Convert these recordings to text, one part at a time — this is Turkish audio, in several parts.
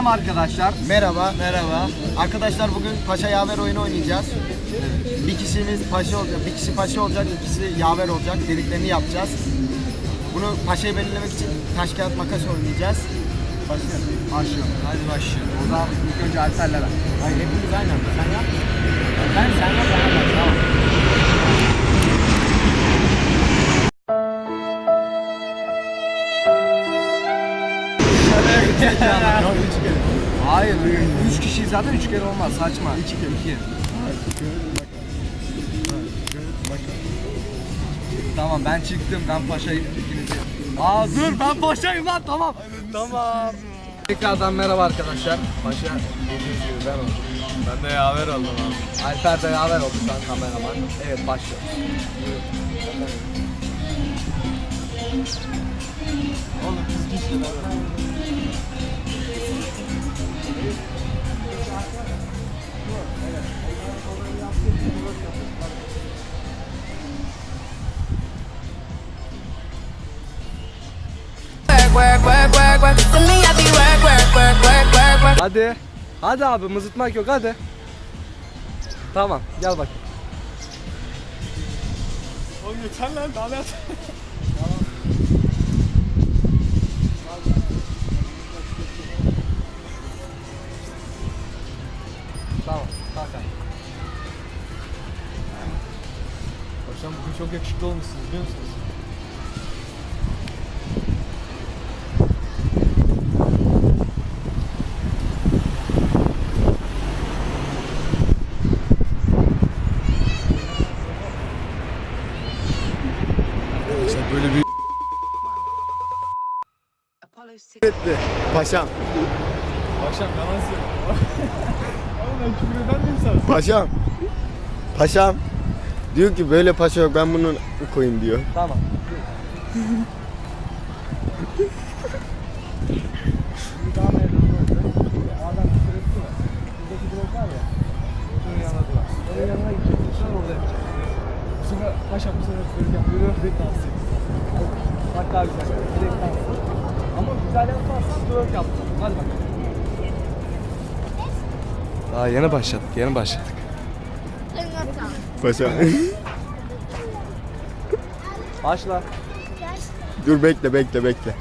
Selam arkadaşlar. Merhaba. Merhaba. Arkadaşlar bugün paşa yaver oyunu oynayacağız. Bir kişimiz paşa olacak, bir kişi paşa olacak, ikisi yaver olacak. Dediklerini yapacağız. Bunu paşayı belirlemek için taş kağıt makas oynayacağız. Başlayalım. Başlıyorum. Hadi başlayalım. O zaman ilk önce Alper'le ben. Hayır hepimiz aynı anda. Sen yap. Ben sen yap ben yap. Tamam. Hayır, üç kişi zaten üç kere olmaz. Saçma. İki kere. İki. Tamam ben çıktım. Ben paşayım. İkinizi. Aa dur ben paşayım lan tamam. Tamam. Tekrardan merhaba arkadaşlar. Paşa dediğiniz gibi ben oldum. Ben de yaver oldum abi. Alper beraber oldu şu an kameraman. Evet başlıyoruz. Oğlum biz gitsin Hadi. Hadi abi mızıtmak yok hadi. Tamam gel bak. Oğlum yeter lan daha ne Tamam kalk hadi. Paşam bugün çok yakışıklı olmuşsunuz biliyor musunuz? Paşam. Paşam yalan söylüyor. Oğlum ben küfür sana? Paşam. Paşam. Diyor ki böyle paşa yok ben bunu koyayım diyor. Tamam. Etti paşam bu sefer böyle yapıyor. Direkt dans ediyor. Daha güzel. Direkt dans. Ama güzel yapmazsan twerk yaptın. Hadi bak. Daha yeni başladık, yeni başladık. Paşam. Başla. Dur bekle bekle bekle.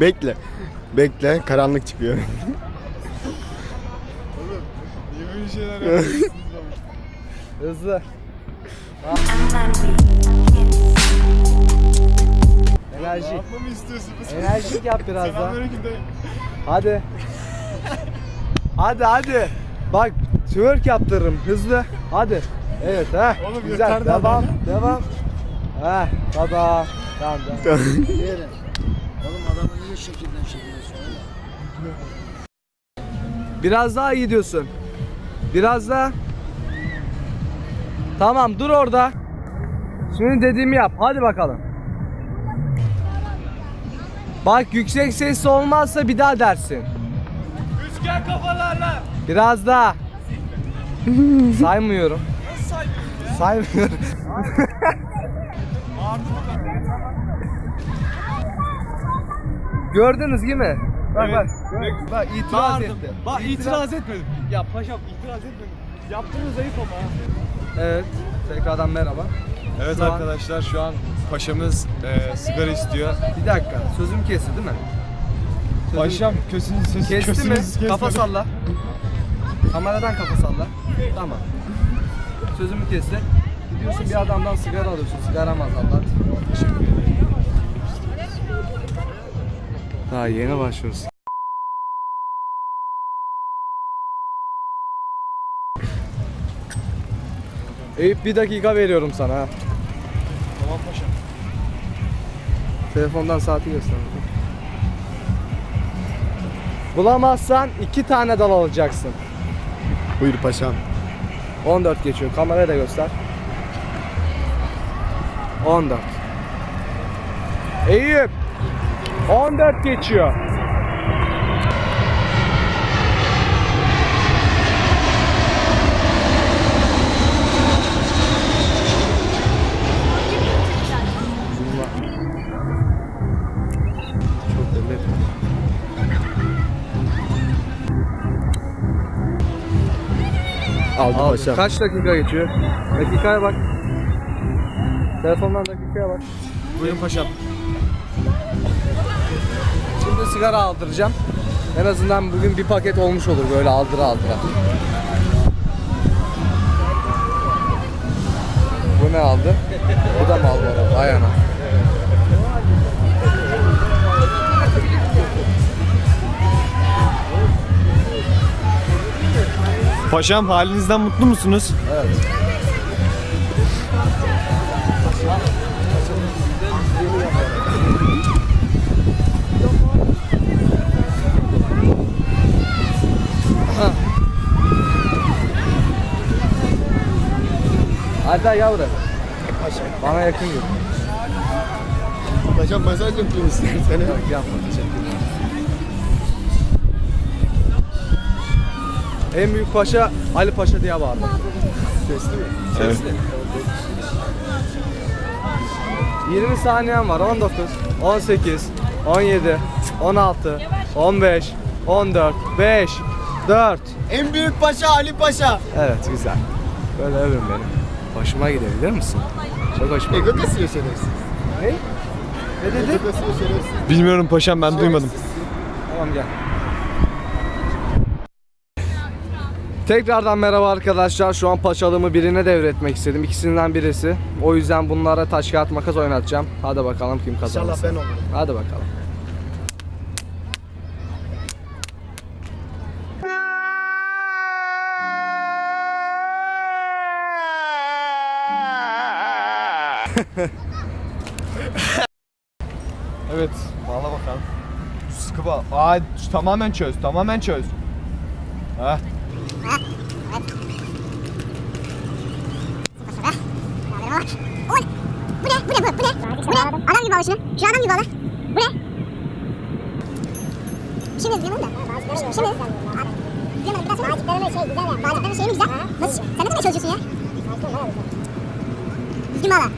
Bekle. Bekle karanlık çıkıyor. Niye böyle şeyler yapıyorsunuz? Hızlı. Ne Enerji. yapmamı istiyorsunuz? Enerjik yap biraz daha. Selamünaleyküm dayı. Hadi. Hadi hadi. Bak twerk yaptırırım hızlı. Hadi. Evet ha. Oğlum Güzel. Devam. böyle. Devam. Ha. Tada. Tamam devam. Biraz daha iyi diyorsun. Biraz daha. Tamam dur orada. Şimdi dediğimi yap. Hadi bakalım. Bak yüksek ses olmazsa bir daha dersin. Üçgen kafalarla. Biraz daha. Saymıyorum. Saymıyorum. Gördünüz değil mi? Bak Evet. bak. Bak itiraz Bağırdım. etti. Bak itiraz etmedim. Ya paşam itiraz etmedim. Yaptığınız ayıp ama. Evet. Tekrardan merhaba. Evet Şu an- arkadaşlar şu an paşamız e, sigara istiyor. Bir dakika. Sözüm kesti değil mi? Sözüm- Paşam kösünüz sesi Kesti mi? kösünüz Kafa salla. Kameradan kafa salla. Tamam. Sözümü kesti. Gidiyorsun bir adamdan sigara alıyorsun. Sigara mazallat. Daha yeni başlıyoruz. Eyüp bir dakika veriyorum sana ha. Tamam paşam. Telefondan saati göster. Bulamazsan iki tane dal alacaksın. Buyur paşam. 14 geçiyor. Kameraya da göster. 14. Eyüp. 14 geçiyor. Aldım. paşam. Kaç dakika geçiyor? Dakikaya bak. Telefondan dakikaya bak. Buyurun paşam. Şimdi sigara aldıracağım. En azından bugün bir paket olmuş olur böyle aldıra aldıra. Bu ne aldı? Bu da Marlboro. Ayağına. Paşam halinizden mutlu musunuz? Evet. Hadi yavrum. Bana yakın gel. Paşam masaj yapayım istersen. Yok yapma En büyük paşa Ali Paşa diye bağırdı. Sesli mi? Evet. 20 saniyen var. 19, 18, 17, 16, 15, 14, 5, 4. En büyük paşa Ali Paşa. Evet güzel. Böyle övün beni. Hoşuma gidiyor biliyor musun? Çok hoşuma gidiyor. Ego kasıyor şerefsiz. Ne? Ne dedi? Ego kasıyor şerefsiz. Bilmiyorum paşam ben duymadım. Tamam gel. Tekrardan merhaba arkadaşlar. Şu an paçalığımı birine devretmek istedim. İkisinden birisi. O yüzden bunlara taş kağıt makas oynatacağım. Hadi bakalım kim kazanır. İnşallah ben olurum. Hadi bakalım. Evet. Bağla bakalım. Sıkı bağla. Aa, tamamen çöz. Tamamen çöz. Ha. Bu ne? Bu ne bu? Bu ne? Bu ne? Adam gibi bağla şunu. Şu adam gibi bağla. Bu ne? Bunda? Bir şey mi? Diyemedim biraz sonra. Bağcıklarımın şey güzel ya. Bağcıklarımın şey mi güzel? Nasıl? Sen ne demeye çalışıyorsun ya? Düzgün bağla.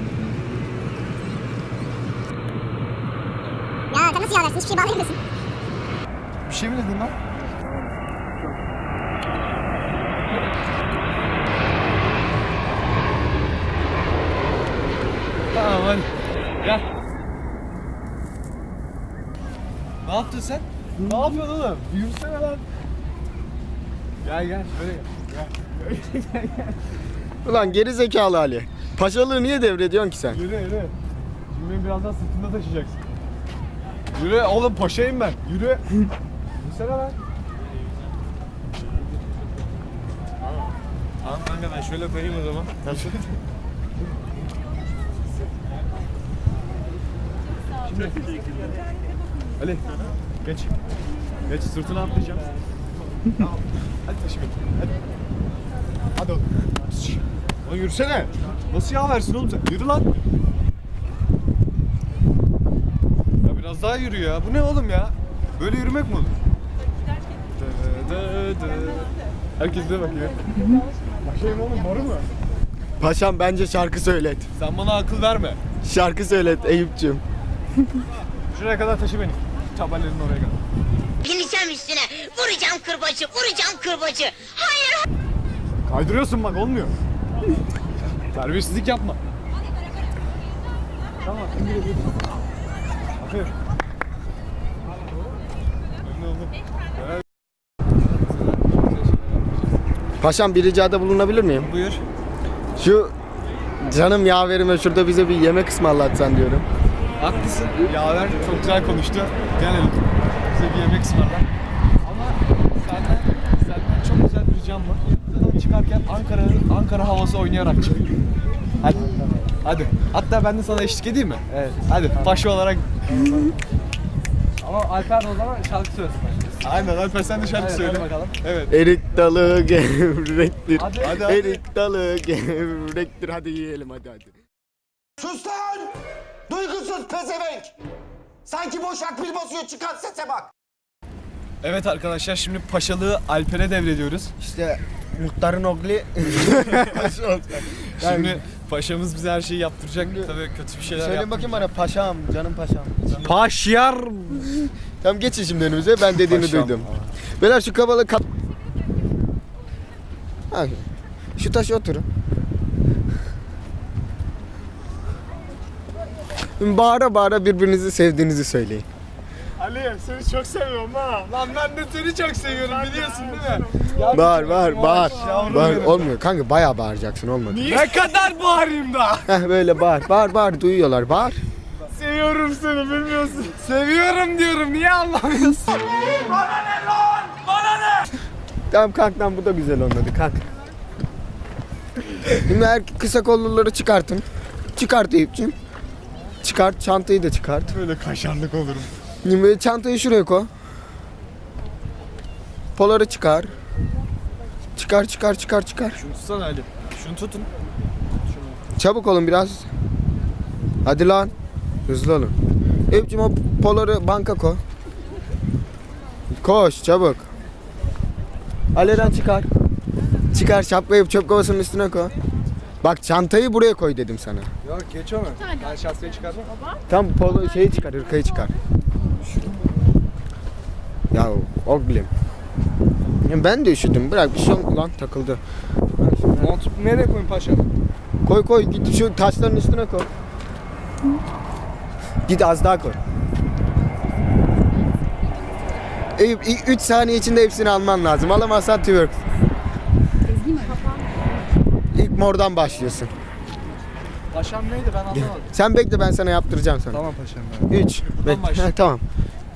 Ya sen nasıl yağlarsın? Hiçbir şey bağlayamıyorsun. Bir şey mi dedin lan? Tamam hadi. Gel. Ne yaptın sen? Ne yapıyorsun oğlum? Yürüsene lan. Gel gel şöyle gel. Gel. Ulan geri zekalı Ali. Paşalığı niye devrediyorsun ki sen? Yürü yürü. Şimdi beni birazdan sırtında taşıyacaksın. Yürü oğlum paşayım ben. Yürü. Yürüsene lan. Tamam kanka ben şöyle koyayım o zaman. Şimdi. Ali geç. Geç sırtına atlayacağım. tamam. Hadi taşı beni. Hadi. Hadi oğlum. Lan yürüsene. Nasıl yağ versin oğlum sen? Yürü lan. Ya biraz daha yürü ya. Bu ne oğlum ya? Böyle yürümek mi olur? Dı dı dı. Herkes de bakıyor. Bakayım oğlum boru mu? Paşam bence şarkı söylet. Sen bana akıl verme. Şarkı söylet Eyüp'cüğüm. Şuraya kadar taşı beni. Tabellerin oraya kadar. Bineceğim üstüne. Vuracağım kırbacı, vuracağım kırbacı. Hayır, Kaydırıyorsun bak olmuyor. Terbiyesizlik yapma. Tamam. Aferin. Paşam bir ricada bulunabilir miyim? Buyur. Şu canım yaverime şurada bize bir yemek ısmarlatsan diyorum. Haklısın. Yaver çok güzel konuştu. Gel. Bize bir yemek ısmarla. Ama senden, senden çok güzel bir ricam var. Buradan çıkarken Ankara Ankara havası oynayarak çık. Hadi. Hadi. Hatta ben de sana eşlik edeyim mi? Evet. Hadi. Paşa olarak. Ama Alper o zaman şarkı söylesin. Aynen Alper sen de şarkı Evet, söyle. hadi bakalım. Evet. Erik dalı gevrektir. Hadi. Hadi hadi. Erik dalı gevrektir. Hadi yiyelim hadi hadi. Sus lan! Duygusuz pezevenk! Sanki boş akbil basıyor çıkan sese bak! Evet arkadaşlar şimdi paşalığı Alper'e devrediyoruz. İşte muhtarın olacak. Şimdi paşamız bize her şeyi yaptıracak. Tabii kötü bir şeyler Söyle yap. bakayım bana paşam, canım paşam. Paşyar. Tamam geçin şimdi önümüze ben dediğini Paşam. duydum. Beyler şu kabalı kat... Ha. Şu taşa oturun. Bağıra bağıra birbirinizi sevdiğinizi söyleyin. Ali seni çok seviyorum ha. Lan ben de seni çok seviyorum biliyorsun değil mi? Bağır bağır bağır. Yavrum Bağır olmuyor kanka bayağı bağıracaksın olmadı. Ne kadar bağırayım da? Heh böyle bağır bağır bağır duyuyorlar bağır. Seviyorum seni bilmiyorsun. Seviyorum diyorum niye anlamıyorsun? Tamam kalk lan bu da güzel olmadı kalk. Şimdi her kısa kolluları çıkartın. Çıkart Eyüp'cüğüm. Çıkart çantayı da çıkart. Böyle kaşarlık olurum. Şimdi çantayı şuraya koy. Poları çıkar. Çıkar çıkar çıkar çıkar. Şunu tutsana Ali. Şunu tutun. Çabuk olun biraz. Hadi lan. Hızlı olun. Eyüp'cüğüm o poları banka koy. Koş çabuk. Aleren çıkar. Çıkar şapkayı çöp kovasının üstüne koy. Bak çantayı buraya koy dedim sana. Yok geç onu. Ben şahsiye çıkardım. Tam polo şeyi çıkar, hırkayı çıkar. Ya oğlum. Ya ben de üşüdüm. Bırak bir şey olmadı lan takıldı. Montu nereye koyayım paşa? Koy koy git şu taşların üstüne koy. Git az daha koy. Eyüp 3 saniye içinde hepsini alman lazım. Alamazsan twerk. İlk mordan başlıyorsun. Paşam neydi ben anlamadım. Sen bekle ben sana yaptıracağım sana. tamam paşam ben. 3. Bekle. başla. Heh, tamam.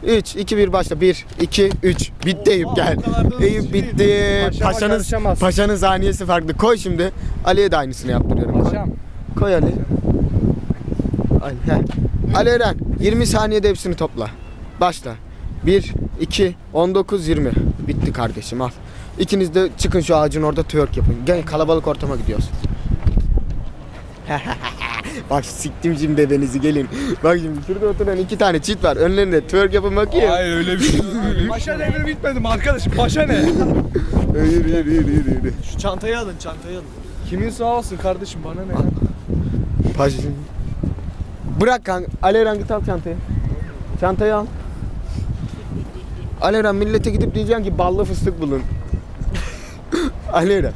3, 2, 1 başla. 1, 2, 3. Bitti Eyüp gel. kadar da Eyüp hızlı bitti. Paşama Paşanız, karışamaz. paşanın saniyesi farklı. Koy şimdi. Ali'ye de aynısını yaptırıyorum. Koy. Paşam. Koy Ali. Ali, heh. Ali Eren 20 saniyede hepsini topla. Başla. 1, 2, 19, 20. Bitti kardeşim al. İkiniz de çıkın şu ağacın orada twerk yapın. Gel kalabalık ortama gidiyoruz. Bak siktim şimdi bebenizi gelin. Bak şimdi şurada oturan iki tane çift var. Önlerinde twerk yapın bakayım. Hayır öyle bir şey yok. Paşa devri bitmedi mi arkadaşım? Paşa ne? Hayır hayır hayır hayır. hayır. Şu çantayı alın çantayı alın. Kimin sağ olsun kardeşim bana ne? Paşa. Bırak kanka. Ali Eren git al çantayı. Çantayı al. Ali Eren millete gidip diyeceksin ki ballı fıstık bulun. Eren.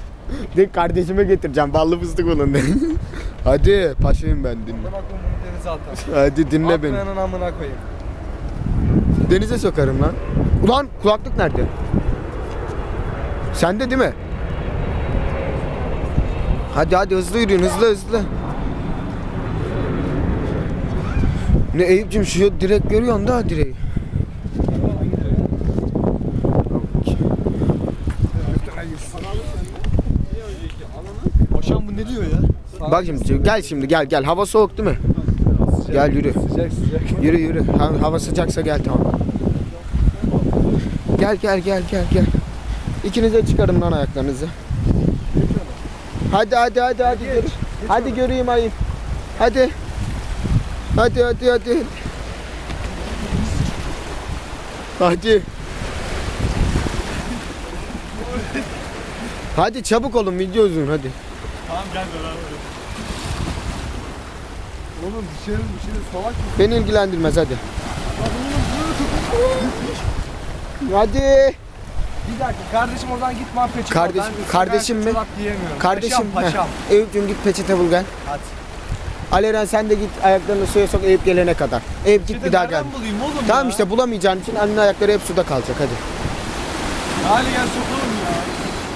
De kardeşime getireceğim ballı fıstık bulun de. Hadi paşayım ben dinle. Bak bunu denize atar. Hadi dinle beni. Atmayanın amına koyayım. Denize sokarım lan. Ulan kulaklık nerede? Sende değil mi? Hadi hadi hızlı yürüyün hızlı hızlı. Ne Eyüp'cüm şu direk görüyorsun da direği. Paşam bu ne diyor ya? Bak şimdi gel şimdi gel gel hava soğuk değil mi? Gel yürü. Sıcak sıcak. Yürü yürü. Ha- Hava sıcaksa gel tamam. Gel gel gel gel gel. İkiniz de çıkarın lan ayaklarınızı. Hadi hadi hadi hadi gör. Hadi göreyim ayı. Hadi. Hadi hadi hadi. Hadi. Hadi çabuk olun video uzun hadi. Tamam gel beraber. Oğlum dışarı dışarı salak mı? Beni ilgilendirmez hadi. Hadi. Bir dakika kardeşim oradan git mafya de kardeşim sıcak mi? Kardeşim. Paşam paşam. heh. Eyüp'cüm git peçete bul gel. Hadi. Aleren sen de git ayaklarını suya sok Eyüp gelene kadar. Eyüp git Bir bir daha gel. bulayım oğlum Tamam ya? işte bulamayacağın için annenin ayakları hep suda kalacak hadi. Hadi gel sokalım ya.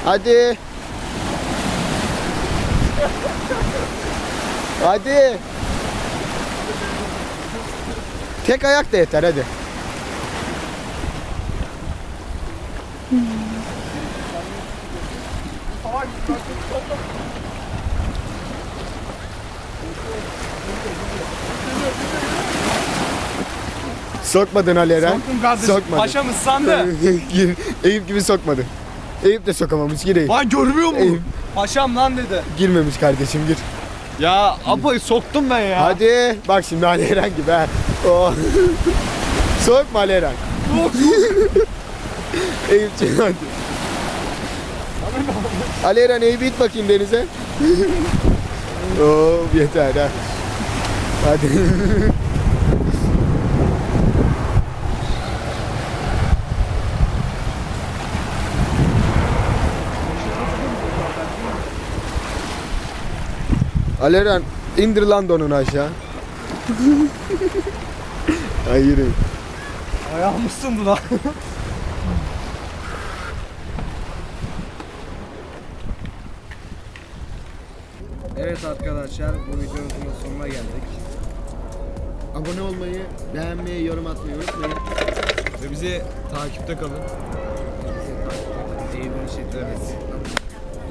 Hadi. hadi. Tek ayak da yeter hadi. Sokmadın Ali Eren. Soktum kardeşim. Sokmadı. Paşam ıslandı. Eyüp gibi sokmadı. Eyüp de sokamamış. Gir Eyüp. Lan görmüyor mu? Eyüp. Paşam lan dedi. Girmemiş kardeşim gir. Ya Apo'yu soktum ben ya. Hadi. Bak şimdi Ali Eren gibi ha. Oh. Sokma Ali Eren. Eyüpçi hadi. Ali Eren Eyüp'ü it bakayım denize. oh yeter ha. Hadi. Aleren indir lan donunu aşağı. Hayır. Ayağım ısındı lan. Evet arkadaşlar bu videomuzun sonuna geldik. Abone olmayı, beğenmeyi, yorum atmayı unutmayın. Ve bizi takipte kalın. Eğitim işi. Evet.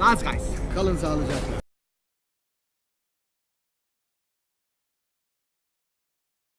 Nice guys. Kalın sağlıcakla.